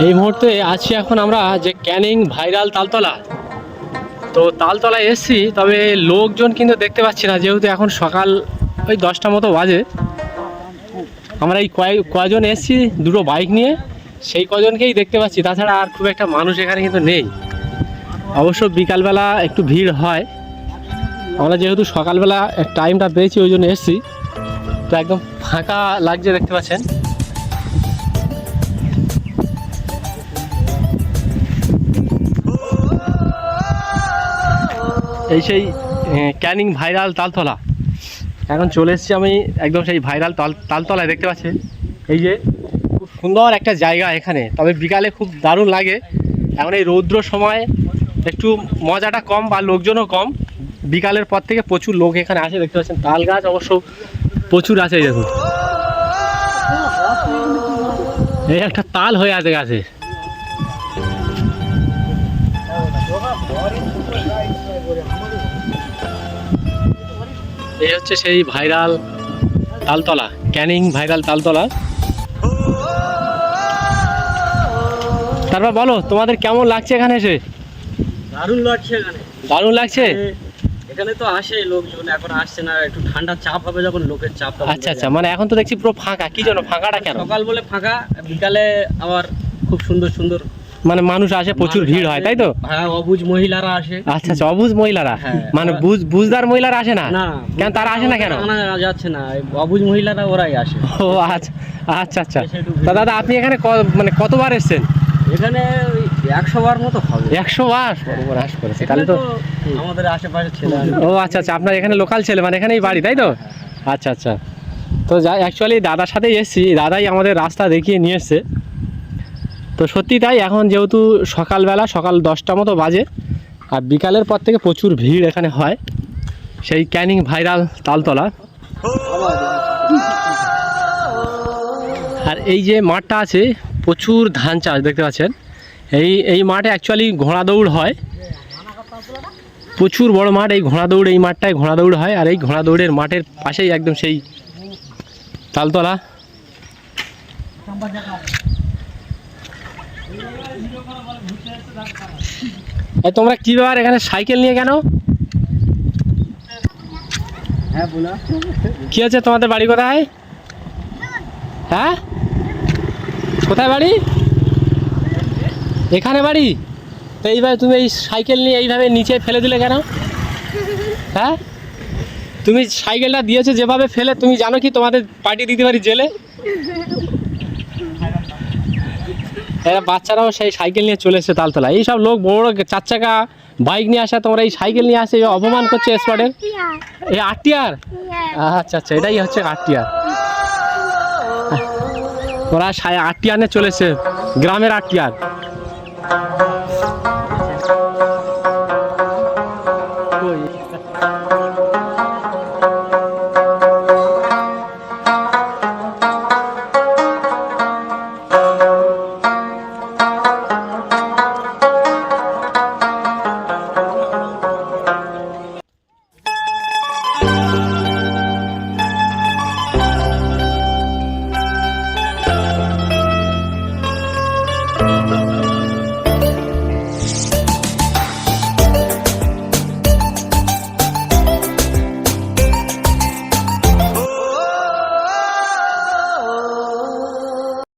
এই মুহূর্তে আছি এখন আমরা যে ক্যানিং ভাইরাল তালতলা। তো তালতলায় এসছি, তবে লোকজন কিন্তু দেখতে পাচ্ছি না, যেহেতু এখন সকাল ওই দশটা মতো বাজে। আমরা এই কয়, কয়জন এসছি, দুটো বাইক নিয়ে, সেই কজনকেই দেখতে পাচ্ছি। তাছাড়া আর খুব একটা মানুষ এখানে কিন্তু নেই। অবশ্য বিকালবেলা একটু ভিড় হয়। আমরা যেহেতু সকালবেলা টাইমটা পেয়েছি, ওই জন্য এসছি। তো একদম ফাঁকা লাগছে দেখতে পাচ্ছেন। এই সেই ক্যানিং ভাইরাল তালতলা। এখন চলে এসেছি আমি একদম সেই ভাইরাল তাল, তালতলায়, দেখতে পাচ্ছি এই যে খুব সুন্দর একটা জায়গা এখানে। তবে বিকালে খুব দারুণ লাগে। এখন এই রৌদ্র সময় একটু মজাটা কম বা লোকজনও কম। বিকালের পর থেকে প্রচুর লোক এখানে আসে, দেখতে পাচ্ছেন? তাল গাছ অবশ্য প্রচুর আছে দেখুন। এই একটা তাল হয়ে আছে গাছে। এই হচ্ছে সেই ভাইরাল তালতলা ক্যানিং ভাইরাল তালতলা। তারপর বলো তোমাদের কেমন লাগছে এখানে এসে? দারুণ লাগছে এখানে। দারুণ লাগছে? এখানে তো আসে লোকজন এখন আসছে না একটু ঠান্ডা চাপ হবে যখন লোকের চাপ আচ্ছা আচ্ছা মানে এখন তো দেখছি পুরো ফাঁকা কি জন্য ফাঁকাটা কেন? সকাল বলে ফাঁকা বিকালে আবার খুব সুন্দর সুন্দর মানে মানুষ আসে প্রচুর ভিড় হয়। তাই তো? হ্যাঁ অবুজ মহিলারা আসে। আচ্ছা আচ্ছা অবুজ মহিলারা? হ্যাঁ। মানে বুঝ বুঝদার মহিলারা আসে না? কেন তারা আসে না কেন? যাচ্ছে না অবুজ মহিলারা ওরাই আসে। ও আচ্ছা আচ্ছা আচ্ছা। তা দাদা আপনি এখানে মানে কতবার এসেছেন? এখানে একশো বার মতো হবে। একশো বার? করেছে তাহলে তো তো আমাদের আশেপাশে ছেলে ও আচ্ছা আচ্ছা আপনার এখানে লোকাল ছেলে মানে এখানেই বাড়ি তাই তো? আচ্ছা আচ্ছা। তো যা অ্যাকচুয়ালি দাদার সাথেই এসেছি দাদাই আমাদের রাস্তা দেখিয়ে নিয়ে এসছে। তো সত্যি তাই, এখন যেহেতু সকালবেলা, সকাল দশটা মতো বাজে, আর বিকালের পর থেকে প্রচুর ভিড় এখানে হয়। সেই ক্যানিং ভাইরাল তালতলা। আর এই যে মাঠটা আছে, প্রচুর ধান চাষ, দেখতে পাচ্ছেন? এই এই মাঠে অ্যাকচুয়ালি ঘোড়া দৌড় হয়। প্রচুর বড় মাঠ, এই ঘোড়া দৌড়, এই মাঠটায় ঘোড়া দৌড় হয়, আর এই ঘোড়া দৌড়ের মাঠের পাশেই একদম সেই তালতলা। তোমরা কি ব্যাপার এখানে সাইকেল নিয়ে কেন? হ্যাঁ কি আছে তোমাদের বাড়ি কোথায়? হ্যাঁ? কোথায় বাড়ি? এখানে বাড়ি? তো এইভাবে তুমি এই সাইকেল নিয়ে এইভাবে নিচে ফেলে দিলে কেন? হ্যাঁ? তুমি সাইকেলটা দিয়েছ যেভাবে ফেলে তুমি জানো কি তোমাদের পার্টি দিতে পারি জেলে? এরা বাচ্চারাও সেই সাইকেল নিয়ে চলে এসছে তালতলা। এইসব লোক বড় চার চাকা বাইক নিয়ে আসা তোমরা এই সাইকেল নিয়ে আসে অপমান করছে স্পটের এই আটটিয়ার হ্যাঁ। আচ্ছা আচ্ছা এটাই হচ্ছে আটিয়ার ওরা আটটিয়ার নিয়ে চলেছে গ্রামের আটটিয়ার